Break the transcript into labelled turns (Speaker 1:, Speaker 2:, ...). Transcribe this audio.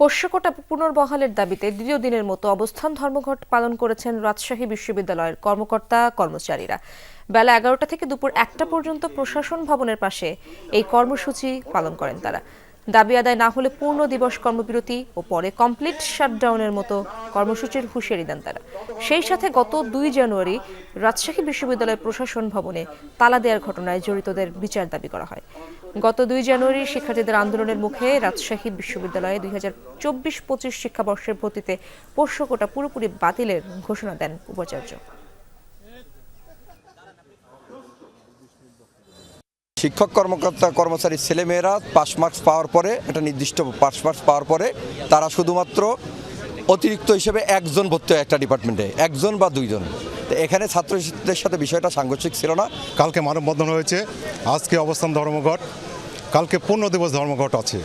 Speaker 1: পোষ্যকোটা পুনর্বহালের দাবিতে দ্বিতীয় দিনের মতো অবস্থান ধর্মঘট পালন করেছেন রাজশাহী বিশ্ববিদ্যালয়ের কর্মকর্তা, কর্মচারীরা। বেলা এগারোটা থেকে দুপুর একটা পর্যন্ত প্রশাসন ভবনের পাশে এই কর্মসূচি পালন করেন তারা। দাবি আদায় না হলে পূর্ণ দিবস কর্মবিরতি ও পরে কমপ্লিট শাটডাউনের মতো কর্মসূচির হুঁশিয়ারি দেন তারা। সেই সাথে গত দুই জানুয়ারি রাজশাহী বিশ্ববিদ্যালয় প্রশাসন ভবনে তালা দেওয়ার ঘটনায় জড়িতদের বিচার দাবি করা হয়। গত দুই জানুয়ারি শিক্ষার্থীদের আন্দোলনের মুখে রাজশাহী বিশ্ববিদ্যালয়ে দুই হাজার চব্বিশ পঁচিশ শিক্ষাবর্ষের ভর্তিতে পোষ্যকোটা পুরোপুরি বাতিলের ঘোষণা দেন উপাচার্য।
Speaker 2: শিক্ষক, কর্মকর্তা, কর্মচারী, ছেলেমেয়েরা পাস মার্কস পাওয়ার পরে, একটা নির্দিষ্ট পাস মার্কস পাওয়ার পরে তারা শুধুমাত্র অতিরিক্ত হিসেবে একজন ভর্তি হয় একটা ডিপার্টমেন্টে একজন বা দুইজন। তো এখানে ছাত্রছাত্রীদের সাথে বিষয়টা সাংঘর্ষিক ছিল না।
Speaker 3: কালকে মানববন্ধন হয়েছে আজকে অবস্থান ধর্মঘট কালকে পূর্ণ দিবস ধর্মঘট আছে।